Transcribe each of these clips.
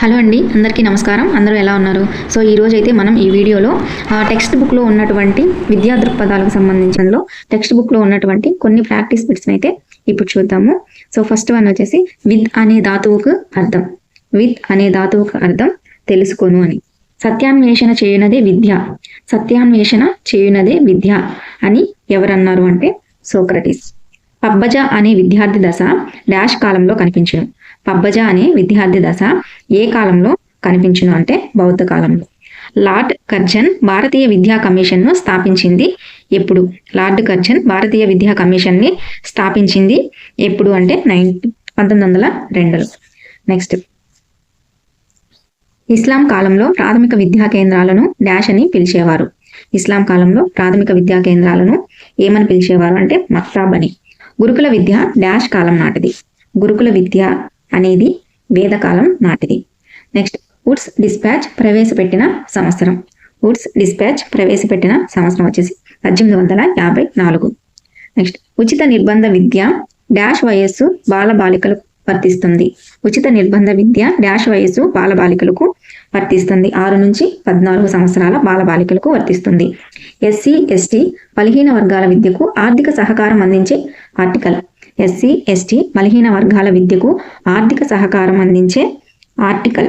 Hello అండి అందరికీ నమస్కారం. అందరూ ఎలా ఉన్నారు? సో ఈ రోజు అయితే మనం ఈ వీడియోలో టెక్స్ట్ బుక్లో ఉన్నటువంటి విద్యా దృక్పథాలకు సంబంధించినలో టెక్స్ట్ బుక్లో ఉన్నటువంటి కొన్ని ప్రాక్టీస్ బిట్స్ని అయితే ఇప్పుడు చూద్దాము. సో ఫస్ట్ వన్ వచ్చేసి విత్ అనే ధాతువుకు అర్థం. విత్ అనే ధాతువుకు అర్థం తెలుసుకోను అని. సత్యాన్వేషణ చేయునదే విద్య. సత్యాన్వేషణ చేయునదే విద్య అని ఎవరన్నారు అంటే సోక్రటీస్. పబ్బజ అనే విద్యార్థి దశ డాష్ కాలంలో కనిపించడం. పబ్బజ అనే విద్యార్థి దశ ఏ కాలంలో కనిపించును అంటే బౌద్ధ కాలంలో. లార్డ్ కర్జన్ భారతీయ విద్యా కమిషన్ను స్థాపించింది ఎప్పుడు? లార్డ్ కర్జన్ భారతీయ విద్యా కమిషన్ని స్థాపించింది ఎప్పుడు అంటే నైన్ పంతొమ్మిది వందల రెండులో. నెక్స్ట్. ఇస్లాం కాలంలో ప్రాథమిక విద్యా కేంద్రాలను డాష్ అని పిలిచేవారు. ఇస్లాం కాలంలో ప్రాథమిక విద్యా కేంద్రాలను ఏమని పిలిచేవారు అంటే మక్తాబ్ అని గురుకుల విద్య డాష్ కాలం నాటిది. గురుకుల విద్య అనేది వేదకాలం నాటిది. నెక్స్ట్ వుడ్స్ డిస్పాచ్ ప్రవేశపెట్టిన సంవత్సరం. వుడ్స్ డిస్పాచ్ ప్రవేశపెట్టిన సంవత్సరం వచ్చేసి పద్దెనిమిది వందల యాభై నాలుగు. నెక్స్ట్ ఉచిత నిర్బంధ విద్య డాష్ వయస్సు బాల బాలికలకు వర్తిస్తుంది. ఉచిత నిర్బంధ విద్య డాష్ వయస్సు బాల బాలికలకు వర్తిస్తుంది. ఆరు నుంచి పద్నాలుగు సంవత్సరాల బాల బాలికలకు వర్తిస్తుంది. ఎస్సీ ఎస్టీ బలహీన వర్గాల విద్యకు ఆర్థిక సహకారం అందించే ఆర్టికల్. ఎస్సీ ఎస్టీ బలహీన వర్గాల విద్యకు ఆర్థిక సహకారం అందించే ఆర్టికల్.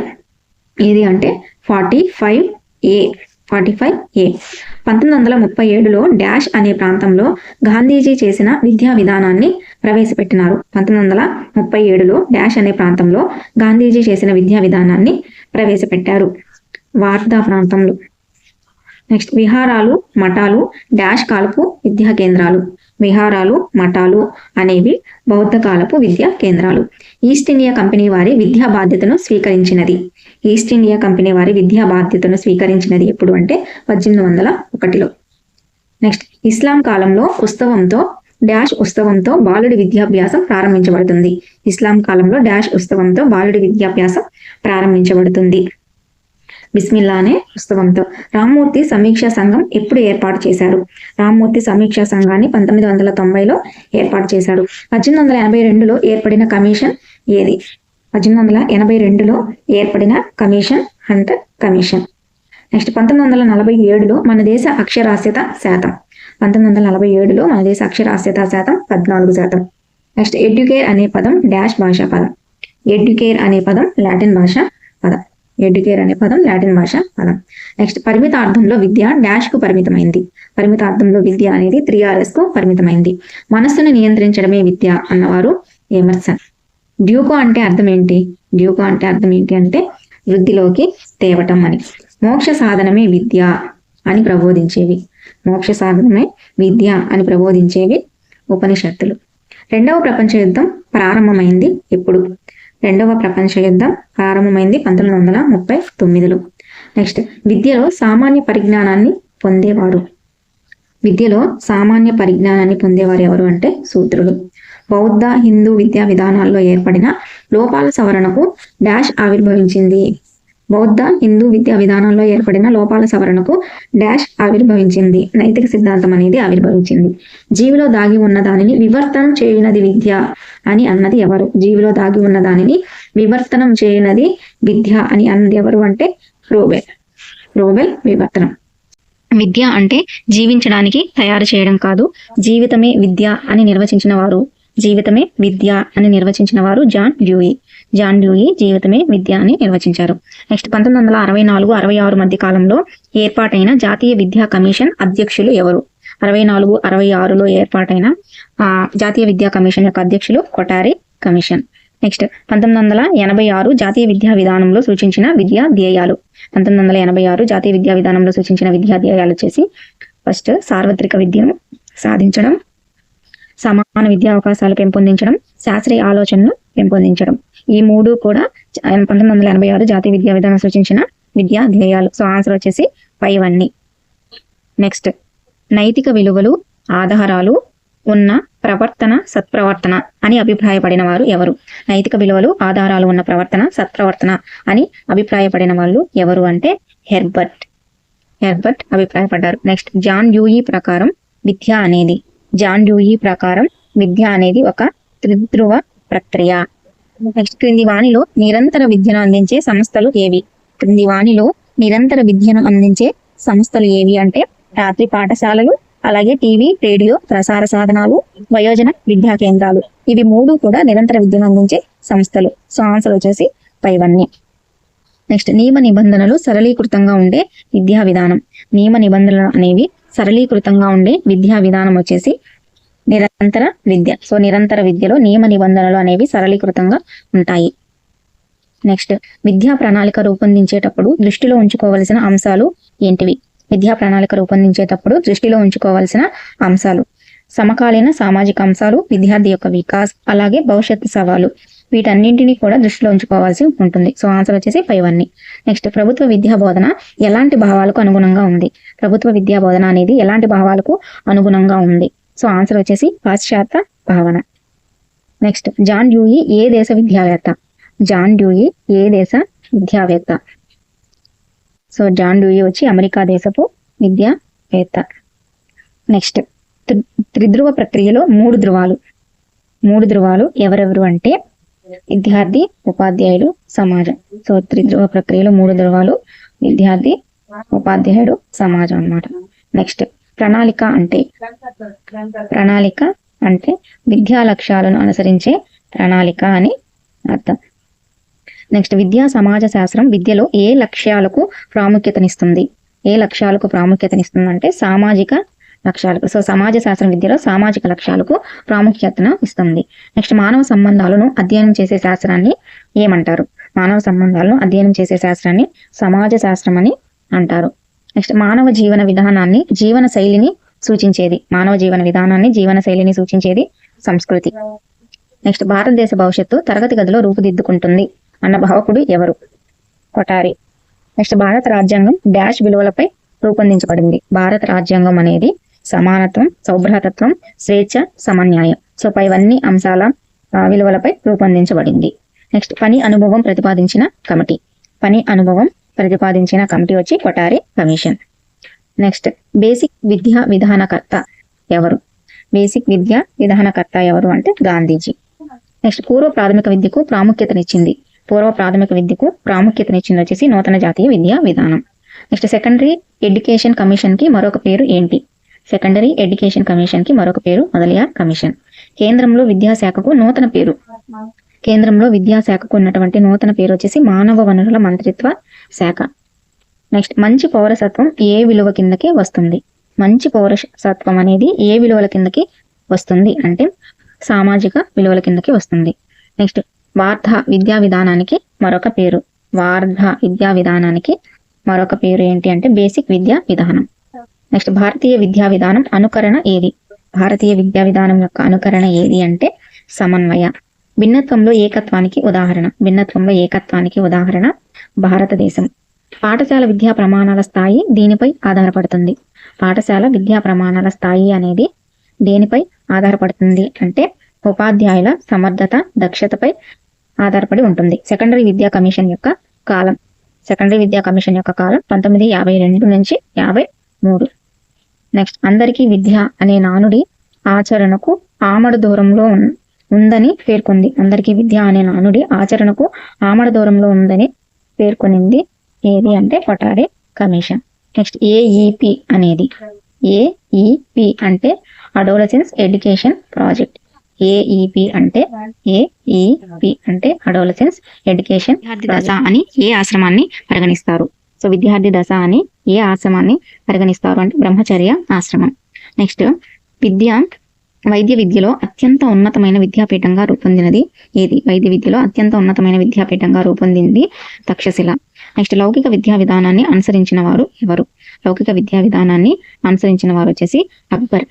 ఏది అంటే forty five A forty five A. పంతొమ్మిది వందల ముప్పై ఏడులో డాష్ అనే ప్రాంతంలో గాంధీజీ చేసిన విద్యా విధానాన్ని ప్రవేశపెట్టినారు. పంతొమ్మిది వందల ముప్పై ఏడులో డాష్ అనే ప్రాంతంలో గాంధీజీ చేసిన విద్యా విధానాన్ని ప్రవేశపెట్టారు. వార్తా ప్రాంతంలో. నెక్స్ట్ విహారాలు మఠాలు డాష్ కాల్పు విద్యా కేంద్రాలు. విహారాలు మఠాలు అనేవి బౌద్ధ కాలపు విద్యా కేంద్రాలు. ఈస్ట్ ఇండియా కంపెనీ వారి విద్యా బాధ్యతను స్వీకరించినది. ఈస్ట్ ఇండియా కంపెనీ వారి విద్యా బాధ్యతను స్వీకరించినది ఎప్పుడు అంటే పద్దెనిమిది వందల ఒకటిలో. నెక్స్ట్ ఇస్లాం కాలంలో ఉత్సవంతో డాష్ ఉత్సవంతో బాలుడి విద్యాభ్యాసం ప్రారంభించబడుతుంది. ఇస్లాం కాలంలో డాష్ ఉత్సవంతో బాలుడి విద్యాభ్యాసం ప్రారంభించబడుతుంది. బిస్మిల్లా అనే పుస్తకంతో. రామ్మూర్తి సమీక్షా సంఘం ఎప్పుడు ఏర్పాటు చేశారు? రామ్మూర్తి సమీక్షా సంఘాన్ని పంతొమ్మిది వందల తొంభైలో ఏర్పాటు చేశారు పద్దెనిమిది వందల ఎనభై రెండులో ఏర్పడిన కమిషన్ ఏది? పద్దెనిమిది వందల ఎనభై రెండులో ఏర్పడిన కమిషన్ హంటర్ కమిషన్. నెక్స్ట్ పంతొమ్మిది వందల నలభై ఏడులో మన దేశ అక్షరాస్యత శాతం. పంతొమ్మిది వందల నలభై ఏడులో మన దేశ అక్షరాస్యత శాతం పద్నాలుగు శాతం. నెక్స్ట్ ఎడ్యుకేర్ అనే పదం డాష్ భాషా పదం. ఎడ్యుకేర్ అనే పదం లాటిన్ భాష పదం. ఎడ్యుకేర్ అనే పదం లాటిన్ భాష పదం. నెక్స్ట్ పరిమిత అర్థంలో విద్య డాష్కు పరిమితమైంది. పరిమితార్థంలో విద్య అనేది త్రీ ఆర్ఎస్కు పరిమితమైంది. మనస్సును నియంత్రించడమే విద్య అన్నవారు ఎమర్సన్. డ్యూకో అంటే అర్థం ఏంటి? డ్యూకో అంటే అర్థం ఏంటి అంటే వృద్ధిలోకి తేవటం అని. మోక్ష సాధనమే విద్య అని ప్రబోధించేవి. మోక్ష సాధనమే విద్య అని ప్రబోధించేవి ఉపనిషత్తులు. రెండవ ప్రపంచ యుద్ధం ప్రారంభమైంది ఎప్పుడు? రెండవ ప్రపంచ యుద్ధం ప్రారంభమైంది పంతొమ్మిది వందల ముప్పై తొమ్మిదిలో. నెక్స్ట్ విద్యలో సామాన్య పరిజ్ఞానాన్ని పొందేవారు విద్యలో సామాన్య పరిజ్ఞానాన్ని పొందేవారు ఎవరు అంటే సూత్రులు బౌద్ధ హిందూ విద్యా విధానాల్లో ఏర్పడిన లోపాల సవరణకు డాష్ ఆవిర్భవించింది. బౌద్ధ హిందూ విద్యా విధానంలో ఏర్పడిన లోపాల సవరణకు డాష్ ఆవిర్భవించింది. నైతిక సిద్ధాంతం అనేది ఆవిర్భవించింది. జీవిలో దాగి ఉన్న దానిని వివర్తనం చేయునది విద్య అని అన్నది ఎవరు? జీవిలో దాగి ఉన్న దానిని వివర్తనం చేయనది విద్య అని అన్నది ఎవరు అంటే రోబెల్. రోబెల్ వివర్తనం. విద్య అంటే జీవించడానికి తయారు చేయడం కాదు జీవితమే విద్య అని నిర్వచించిన వారు. జీవితమే విద్య అని నిర్వచించిన వారు జాన్ డ్యూయి. జాన్ డ్యూయి జీవితమే విద్య అని నిర్వచించారు. నెక్స్ట్ పంతొమ్మిది వందల అరవై నాలుగు అరవై ఆరు మధ్య కాలంలో ఏర్పాటైన జాతీయ విద్యా కమిషన్ అధ్యక్షులు ఎవరు? అరవై నాలుగు అరవై ఆరులో ఏర్పాటైన ఆ, జాతీయ విద్యా కమిషన్ యొక్క అధ్యక్షులు కొటారి కమిషన్. నెక్స్ట్ పంతొమ్మిది వందల ఎనభై ఆరు జాతీయ విద్యా విధానంలో సూచించిన విద్యా ధ్యేయాలు పంతొమ్మిది వందల ఎనభై ఆరు జాతీయ విద్యా విధానంలో సూచించిన విద్యా ధ్యేయాలు వచ్చేసి ఫస్ట్ సార్వత్రిక విద్యను సాధించడం సమాన విద్యా అవకాశాలు పెంపొందించడం శాస్త్రీయ ఆలోచనను పెంపొందించడం. ఈ మూడు కూడా పంతొమ్మిది వందల ఎనభై ఆరు జాతీయ విద్యా విధానం సూచించిన విద్యా ధ్యేయాలు. సో ఆన్సర్ వచ్చేసి ఫైవ్ అన్ని నెక్స్ట్ నైతిక విలువలు ఆధారాలు ఉన్న ప్రవర్తన సత్ప్రవర్తన అని అభిప్రాయపడిన వారు ఎవరు? నైతిక విలువలు ఆధారాలు ఉన్న ప్రవర్తన సత్ప్రవర్తన అని అభిప్రాయపడిన వాళ్ళు ఎవరు అంటే హెర్బర్ట్. హెర్బర్ట్ అభిప్రాయపడ్డారు. నెక్స్ట్ జాన్ డ్యూయి ప్రకారం విద్య అనేది. జాన్ డ్యూయి ప్రకారం విద్య అనేది ఒక త్రిధ్రువ ప్రక్రియ. నెక్స్ట్ క్రింది వాణిలో నిరంతర విద్యను అందించే సంస్థలు ఏవి? క్రింది వాణిలో నిరంతర విద్యను అందించే సంస్థలు ఏవి అంటే రాత్రి పాఠశాలలు అలాగే టీవీ రేడియో ప్రసార సాధనాలు వయోజన విద్యా కేంద్రాలు. ఇవి మూడు కూడా నిరంతర విద్యను అందించే సంస్థలు. సో ఆన్సర్ వచ్చేసి పైవన్నీ నెక్స్ట్ నియమ నిబంధనలు సరళీకృతంగా ఉండే విద్యా విధానం. నియమ నిబంధనలు అనేవి సరళీకృతంగా ఉండే విద్యా విధానం వచ్చేసి నిరంతర విద్య. సో నిరంతర విద్యలో నియమ నిబంధనలు అనేవి సరళీకృతంగా ఉంటాయి. నెక్స్ట్ విద్యా ప్రణాళిక రూపొందించేటప్పుడు దృష్టిలో ఉంచుకోవలసిన అంశాలు ఏంటివి? విద్యా ప్రణాళిక రూపొందించేటప్పుడు దృష్టిలో ఉంచుకోవాల్సిన అంశాలు. సమకాలీన సామాజిక అంశాలు విద్యార్థి యొక్క వికాస్ అలాగే భవిష్యత్తు సవాలు. వీటన్నింటినీ కూడా దృష్టిలో ఉంచుకోవాల్సి ఉంటుంది. సో ఆన్సర్ వచ్చేసి పైవన్నీ నెక్స్ట్ ప్రభుత్వ విద్యా బోధన ఎలాంటి భావాలకు అనుగుణంగా ఉంది? ప్రభుత్వ విద్యా బోధన అనేది ఎలాంటి భావాలకు అనుగుణంగా ఉంది? సో ఆన్సర్ వచ్చేసి పాశ్చాత్య భావన. నెక్స్ట్ జాన్ డ్యూయి ఏ దేశ విద్యావేత్త? జాన్ డ్యూయి ఏ దేశ విద్యావేత్త? సో జాన్ డ్యూయి వచ్చి అమెరికా దేశపు విద్యావేత్త. నెక్స్ట్ త్రి- త్రిధ్రువ ప్రక్రియలో మూడు ధృవాలు మూడు ధృవాలు ఎవరెవరు అంటే విద్యార్థి ఉపాధ్యాయులు సమాజం. సో త్రిధ్రువ ప్రక్రియలో మూడు ధృవాలు విద్యార్థి ఉపాధ్యాయుడు సమాజం అన్నమాట. నెక్స్ట్ ప్రణాళిక అంటే ప్రణాళిక అంటే విద్యా లక్ష్యాలను అనుసరించే ప్రణాళిక అని అర్థం. నెక్స్ట్ విద్యా సమాజ శాస్త్రం విద్యలో ఏ లక్ష్యాలకు ప్రాముఖ్యతనిస్తుంది? ఏ లక్ష్యాలకు ప్రాముఖ్యతనిస్తుందంటే సామాజిక లక్ష్యాలకు సో సమాజ శాస్త్రం విద్యలో సామాజిక లక్ష్యాలకు ప్రాముఖ్యతను ఇస్తుంది. నెక్స్ట్ మానవ సంబంధాలను అధ్యయనం చేసే శాస్త్రాన్ని ఏమంటారు? మానవ సంబంధాలను అధ్యయనం చేసే శాస్త్రాన్ని సమాజ శాస్త్రం అని అంటారు. నెక్స్ట్ మానవ జీవన విధానాన్ని జీవన శైలిని సూచించేది. మానవ జీవన విధానాన్ని జీవన శైలిని సూచించేది సంస్కృతి. నెక్స్ట్ భారతదేశ భవిష్యత్తు తరగతి గదిలో రూపుదిద్దుకుంటుంది అన్న భావకుడు ఎవరు? కొటారి నెక్స్ట్ భారత రాజ్యాంగం డాష్ విలువలపై రూపొందించబడింది. భారత రాజ్యాంగం అనేది సమానత్వం సౌభ్రాతత్వం స్వేచ్ఛ సమన్యాయం. సో పైవన్నీ అంశాల విలువలపై రూపొందించబడింది. నెక్స్ట్ పని అనుభవం ప్రతిపాదించిన కమిటీ. పని అనుభవం ప్రతిపాదించిన కమిటీ వచ్చి కొటారి కమిషన్. నెక్స్ట్ బేసిక్ విద్యా విధానకర్త ఎవరు? బేసిక్ విద్యా విధానకర్త ఎవరు అంటే గాంధీజీ. నెక్స్ట్ పూర్వ ప్రాథమిక విద్యకు ప్రాముఖ్యతనిచ్చింది. పూర్వ ప్రాథమిక విద్యకు ప్రాముఖ్యతనిచ్చింది వచ్చేసి నూతన జాతీయ విద్యా విధానం. నెక్స్ట్ సెకండరీ ఎడ్యుకేషన్ కమిషన్కి మరొక పేరు ఏంటి? సెకండరీ ఎడ్యుకేషన్ కమిషన్కి మరొక పేరు మొదలయా కమిషన్. కేంద్రంలో విద్యాశాఖకు నూతన పేరు కేంద్రంలో విద్యాశాఖకు ఉన్నటువంటి నూతన పేరు వచ్చేసి మానవ వనరుల మంత్రిత్వ శాఖ. నెక్స్ట్ మంచి పౌరసత్వం ఏ విలువ కిందకి వస్తుంది? మంచి పౌరసత్వం అనేది ఏ విలువల కిందకి వస్తుంది అంటే సామాజిక విలువల కిందకి వస్తుంది. నెక్స్ట్ వార్ధ విద్యా విధానానికి మరొక పేరు. వార్ధ విద్యా విధానానికి మరొక పేరు ఏంటి అంటే బేసిక్ విద్యా విధానం. నెక్స్ట్ భారతీయ విద్యా విధానం అనుకరణ ఏది? భారతీయ విద్యా విధానం యొక్క అనుకరణ ఏది అంటే సమన్వయ. భిన్నత్వంలో ఏకత్వానికి ఉదాహరణ. భిన్నత్వంలో ఏకత్వానికి ఉదాహరణ భారతదేశం. పాఠశాల విద్యా ప్రమాణాల స్థాయి దీనిపై ఆధారపడుతుంది? పాఠశాల విద్యా ప్రమాణాల స్థాయి అనేది దేనిపై ఆధారపడుతుంది అంటే ఉపాధ్యాయుల సమర్థత దక్షతపై ఆధారపడి ఉంటుంది. సెకండరీ విద్యా కమిషన్ యొక్క కాలం. సెకండరీ విద్యా కమిషన్ యొక్క కాలం పంతొమ్మిది యాభై రెండు నుంచి యాభై మూడు. నెక్స్ట్ అందరికీ విద్య అనే నానుడి ఆచరణకు ఆమడ దూరంలో ఉందని పేర్కొంది. అందరికీ విద్య అనే నానుడి ఆచరణకు ఆమడ దూరంలో ఉందని పేర్కొనింది. ఏది అంటే కొటారే కమిషన్. నెక్స్ట్ ఏఈపి అనేది. ఏఈపి అంటే అడోలసెన్స్ ఎడ్యుకేషన్ ప్రాజెక్ట్. ఏఈపి అంటే ఏఈపి అంటే అడోలసెన్స్ ఎడ్యుకేషన్ దశ అని ఏ ఆశ్రమాన్ని పరిగణిస్తారు? సో విద్యార్థి దశ అని ఏ ఆశ్రమాన్ని పరిగణిస్తారు? అంటే బ్రహ్మచర్య ఆశ్రమం. నెక్స్ట్ విద్య వైద్య విద్యలో అత్యంత ఉన్నతమైన విద్యాపీఠంగా రూపొందినది ఏది? వైద్య విద్యలో అత్యంత ఉన్నతమైన విద్యాపీఠంగా రూపొందింది తక్షశిల. నెక్స్ట్ లౌకిక విద్యా విధానాన్ని అనుసరించిన వారు ఎవరు? లౌకిక విద్యా విధానాన్ని అనుసరించిన వారు వచ్చేసి అక్బర్.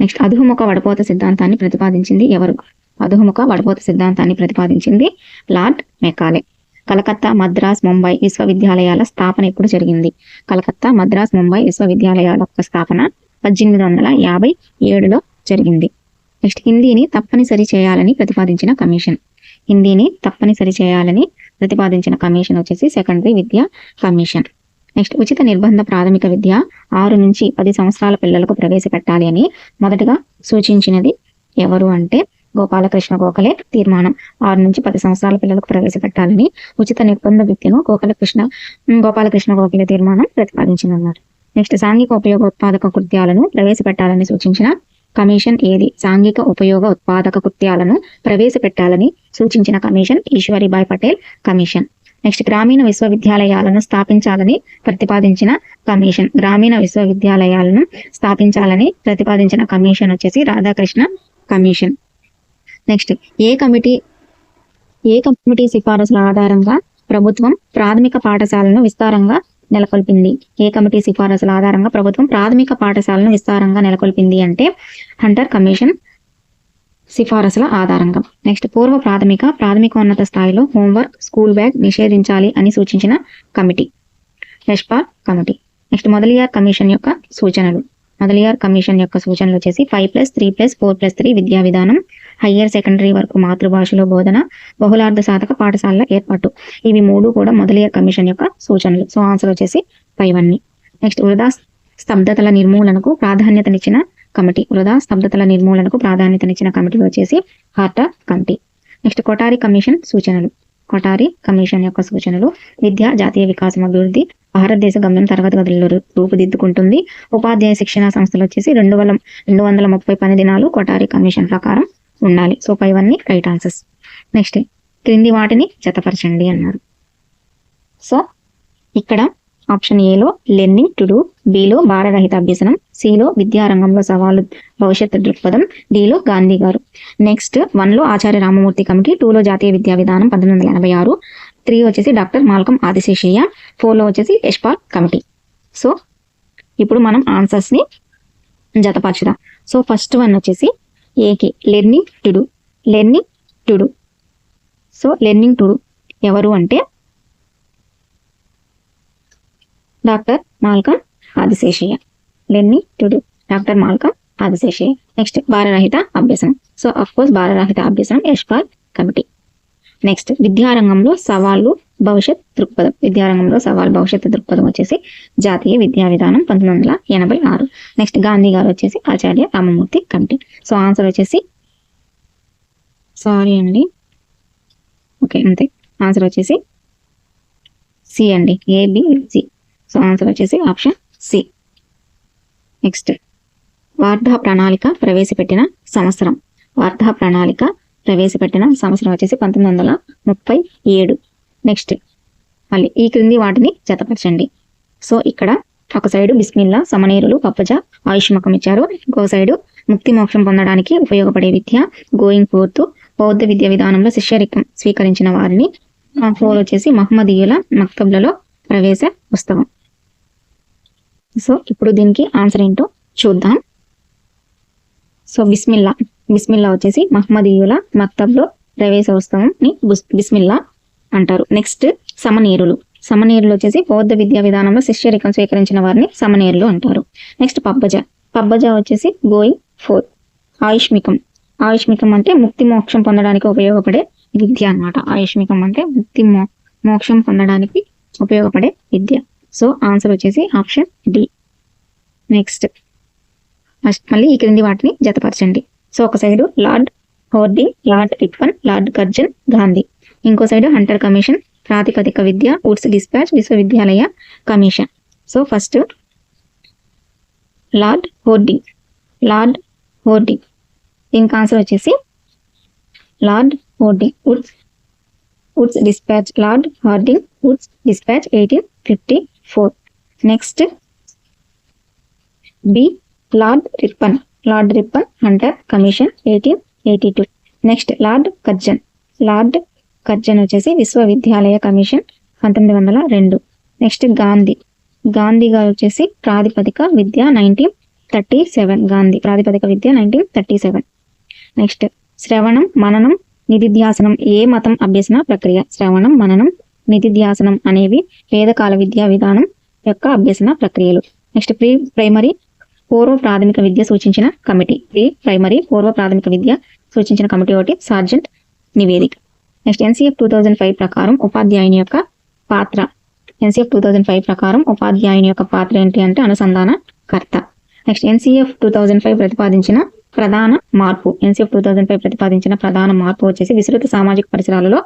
నెక్స్ట్ అధుముఖ వడపోత సిద్ధాంతాన్ని ప్రతిపాదించింది ఎవరు? అధుముఖ వడపోత సిద్ధాంతాన్ని ప్రతిపాదించింది లార్డ్ మెకాలే. కలకత్తా మద్రాస్ ముంబై విశ్వవిద్యాలయాల స్థాపన ఎప్పుడు జరిగింది? కలకత్తా మద్రాస్ ముంబై విశ్వవిద్యాలయాల యొక్క స్థాపన పద్దెనిమిది వందల యాభై ఏడులో జరిగింది. నెక్స్ట్ హిందీని తప్పనిసరి చేయాలని ప్రతిపాదించిన కమిషన్. హిందీని తప్పనిసరి చేయాలని ప్రతిపాదించిన కమిషన్ వచ్చేసి సెకండరీ విద్యా కమిషన్. నెక్స్ట్ ఉచిత నిర్బంధ ప్రాథమిక విద్య ఆరు నుంచి పది సంవత్సరాల పిల్లలకు ప్రవేశపెట్టాలి అని మొదటగా సూచించినది ఎవరు అంటే గోపాలకృష్ణ గోఖలే తీర్మానం. ఆరు నుంచి పది సంవత్సరాల పిల్లలకు ప్రవేశపెట్టాలని ఉచిత నిర్బంధ విద్యను గోపాలకృష్ణ గోపాలకృష్ణ గోఖలే తీర్మానం ప్రతిపాదించిందన్నారు. నెక్స్ట్ సాంఘిక ఉపయోగ ఉత్పాదక కృత్యాలను ప్రవేశపెట్టాలని సూచించిన కమిషన్ ఏది? సాంఘిక ఉపయోగ ఉత్పాదక కృత్యాలను ప్రవేశపెట్టాలని సూచించిన commission Ishwaribhai Patel commission. Next గ్రామీణ విశ్వవిద్యాలయాలను స్థాపించాలని ప్రతిపాదించిన కమిషన్. గ్రామీణ విశ్వవిద్యాలయాలను స్థాపించాలని ప్రతిపాదించిన కమిషన్ వచ్చేసి Radhakrishna commission. Next A committee A committee సిఫారసుల ఆధారంగా ప్రభుత్వం ప్రాథమిక పాఠశాలను విస్తారంగా నెలకొల్పింది. ఏ కమిటీ సిఫారసుల ఆధారంగా ప్రభుత్వం ప్రాథమిక పాఠశాలను విస్తారంగా నెలకొల్పింది అంటే హంటర్ కమిషన్ సిఫారసుల ఆధారంగా. నెక్స్ట్ పూర్వ ప్రాథమిక ప్రాథమికోన్నత స్థాయిలో హోంవర్క్ స్కూల్ బ్యాగ్ నిషేధించాలి అని సూచించిన committee. Yashpal committee. Next Mudaliar commission యొక్క సూచనలు. మొదలియార్ కమిషన్ యొక్క సూచనలు వచ్చేసి five plus three plus four plus three విద్యా విధానం హయ్యర్ సెకండరీ వరకు మాతృభాషలో బోధన బహుళార్థ సాధక పాఠశాలల ఏర్పాటు. ఇవి మూడు కూడా మొదలయ్యే కమిషన్ యొక్క సూచనలు. సో ఆన్సర్ వచ్చేసి ఫైవ్ అన్ని. నెక్స్ట్ వృధా స్తబ్దతల నిర్మూలనకు ప్రాధాన్యతనిచ్చిన కమిటీ. వృధా స్తబ్దతల నిర్మూలనకు ప్రాధాన్యతనిచ్చిన కమిటీ వచ్చేసి Hartog committee. Next Kothari commission సూచనలు. కొటారి కమిషన్ యొక్క సూచనలు. విద్య జాతీయ వికాసం అభివృద్ధి భారతదేశ గమ్యం తరగతి గదుల్లో రూపుదిద్దుకుంటుంది. ఉపాధ్యాయ శిక్షణ సంస్థలు వచ్చేసి రెండు వందల రెండు వందల ముప్పై పని దినాలు కొటారి కమిషన్ ప్రకారం ఉండాలి. సో పైవన్నీ రైట్ ఆన్సర్స్ నెక్స్ట్ క్రింది వాటిని జతపరచండి అన్నారు. సో ఇక్కడ ఆప్షన్ ఏలో లెర్నింగ్ టు డూ బిలో భారరహిత అభ్యసనం సిలో విద్యారంగంలో సవాలు భవిష్యత్తు దృక్పథం డిలో గాంధీ గారు. నెక్స్ట్ వన్లో ఆచార్య రామమూర్తి కమిటీ టూలో జాతీయ విద్యా విధానం పంతొమ్మిది వందల ఎనభై ఆరు త్రీ వచ్చేసి డాక్టర్ మాల్కం ఆదిశేషయ్య ఫోర్లో వచ్చేసి యష్పాల్ కమిటీ. సో ఇప్పుడు మనం ఆన్సర్స్ని జతపరచుదాం. సో ఫస్ట్ వన్ వచ్చేసి ఏకి. Learning to do learning to do so learning to do ఎవరు అంటే doctor Malcolm Adiseshiah. Learning to do doctor Malcolm Adiseshiah. Next భారరహిత అభ్యసనం. సో అఫ్ కోర్స్ భారరహిత అభ్యసనం యశ్పాల్ కమిటీ. నెక్స్ట్ విద్యారంగంలో సవాళ్ళు భవిష్యత్ దృక్పథం. విద్యారంగంలో సవాల్ భవిష్యత్తు దృక్పథం వచ్చేసి జాతీయ విద్యా విధానం పంతొమ్మిది వందల ఎనభై ఆరు. నెక్స్ట్ గాంధీ గారు వచ్చేసి Acharya Ramamurthy committee. So answer వచ్చేసి సారీ అండి. ఓకే అంతే. ఆన్సర్ వచ్చేసి సి అండి. A B C so answer వచ్చేసి ఆప్షన్ సి నెక్స్ట్ వార్ధా ప్రణాళిక ప్రవేశపెట్టిన సంవత్సరం. వార్ధా ప్రణాళిక ప్రవేశపెట్టిన సంవత్సరం వచ్చేసి పంతొమ్మిది వందల ముప్పై ఏడు. నెక్స్ట్ మళ్ళీ ఈ క్రింది వాటిని జతపరచండి. సో ఇక్కడ ఒక సైడు బిస్మిల్లా సమనీరులు పప్పజ ఆయుష్మకం ఇచ్చారు. ఇంకో సైడు ముక్తి మోక్షం పొందడానికి ఉపయోగపడే విద్య గోయింగ్ ఫోర్త్ బౌద్ధ విద్య విధానంలో శిష్యరికం స్వీకరించిన వారిని ఫోర్ వచ్చేసి మహమ్మదీయుల మక్తబ్లలో ప్రవేశ పుస్తకం సో ఇప్పుడు దీనికి ఆన్సర్ ఏంటో చూద్దాం. సో బిస్మిల్లా బిస్మిల్లా వచ్చేసి మహమ్మదీయుల మక్తబ్లో ప్రవేశ పుస్తకం బిస్మిల్లా. అంటారు. నెక్స్ట్ సమనీరులు. సమనీరులు వచ్చేసి బౌద్ధ విద్యా విధానంలో శిష్యరికం స్వీకరించిన వారిని సమనీరులు అంటారు. నెక్స్ట్ పబ్బజ. పబ్బజ వచ్చేసి గోయింగ్ ఫోర్ ఆయుష్మికం. ఆయుష్మికం అంటే ముక్తి మోక్షం పొందడానికి ఉపయోగపడే విద్య అనమాట ఆయుష్మికం అంటే ముక్తి మో మోక్షం పొందడానికి ఉపయోగపడే విద్య. సో ఆన్సర్ వచ్చేసి ఆప్షన్ డి నెక్స్ట్ ఫస్ట్ మళ్ళీ ఈ క్రింది వాటిని జతపరచండి. సో ఒక side Lord Hardinge Lord Ripon Lord Curzon Gandhi. ఇంకో సైడ్ హంటర్ కమిషన్ ప్రాతిపదిక విద్య ఉడ్స్ డిస్పాచ్ విశ్వవిద్యాలయ commission. So first Lord Hardinge Lord Hardinge. దీనికి ఆన్సర్ వచ్చేసి Lord Hardinge Wood's Wood's dispatch Lord Hardinge Wood's dispatch eighteen fifty four. Next B Lord Ripon Lord Ripon Hunter commission eighteen eighty two. Next Lord Curzon Lord Curzon వచ్చేసి విశ్వవిద్యాలయ commission పంతొమ్మిది వందల రెండు. Next Gandhi. Gandhi గారు వచ్చేసి ప్రాతిపదిక విద్య నైన్టీన్ థర్టీ సెవెన్ గాంధీ ప్రాతిపదిక విద్య నైన్టీన్ థర్టీ సెవెన్ నెక్స్ట్ శ్రవణం మననం నిధిధ్యాసనం ఏ మతం అభ్యసన ప్రక్రియ? శ్రవణం మననం నిధిధ్యాసనం అనేవి వేదకాల విద్యా విధానం యొక్క అభ్యసన ప్రక్రియలు. నెక్స్ట్ ప్రీ ప్రైమరీ పూర్వ ప్రాథమిక విద్య సూచించిన కమిటీ. ప్రీ ప్రైమరీ పూర్వ ప్రాథమిక విద్య సూచించిన కమిటీ ఒకటి సార్జెంట్ నివేదిక next NCF two thousand five ప్రకారం ఉపాధ్యాయుని యొక్క పాత్ర. ఎన్సీఎఫ్ టూ థౌజండ్ ఫైవ్ ప్రకారం ఉపాధ్యాయుని యొక్క పాత్ర ఏంటి అంటే అనుసంధాన కర్త. Next NCF two thousand five ప్రతిపాదించిన ప్రధాన మార్పు. ఎన్సీఎఫ్ టూ థౌజండ్ ఫైవ్ ప్రతిపాదించిన ప్రధాన మార్పు వచ్చేసి విస్తృత సామాజిక పరిసరాలలో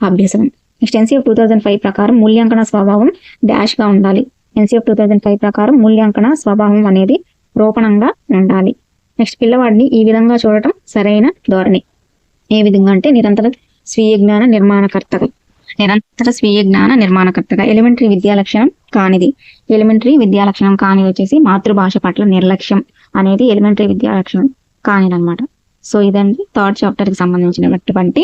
అభ్యసనం. Next NCF two thousand five ప్రకారం మూల్యాంకన స్వభావం డాష్గా ఉండాలి. ఎన్సీఎఫ్ టూ థౌజండ్ ఫైవ్ ప్రకారం మూల్యాంకన స్వభావం అనేది రూపణంగా ఉండాలి. నెక్స్ట్ పిల్లవాడిని ఈ విధంగా చూడటం సరైన ధోరణి. ఏ విధంగా అంటే నిరంతర స్వీయ జ్ఞాన నిర్మాణకర్తగా. నిరంతర స్వీయ జ్ఞాన నిర్మాణకర్తగా. ఎలిమెంటరీ విద్యా లక్షణం కానిది. ఎలిమెంటరీ విద్యా లక్షణం కాని వచ్చేసి మాతృభాష పట్ల నిర్లక్ష్యం అనేది ఎలిమెంటరీ విద్యా లక్షణం కానిదన్నమాట. సో ఇదండి థర్డ్ చాప్టర్కి సంబంధించినటువంటి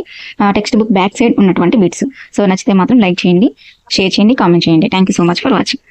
టెక్స్ట్ బుక్ బ్యాక్ సైడ్ ఉన్నటువంటి బిట్స్ సో నచ్చితే మాత్రం లైక్ చేయండి షేర్ చేయండి కామెంట్ చేయండి. Thank you so much for watching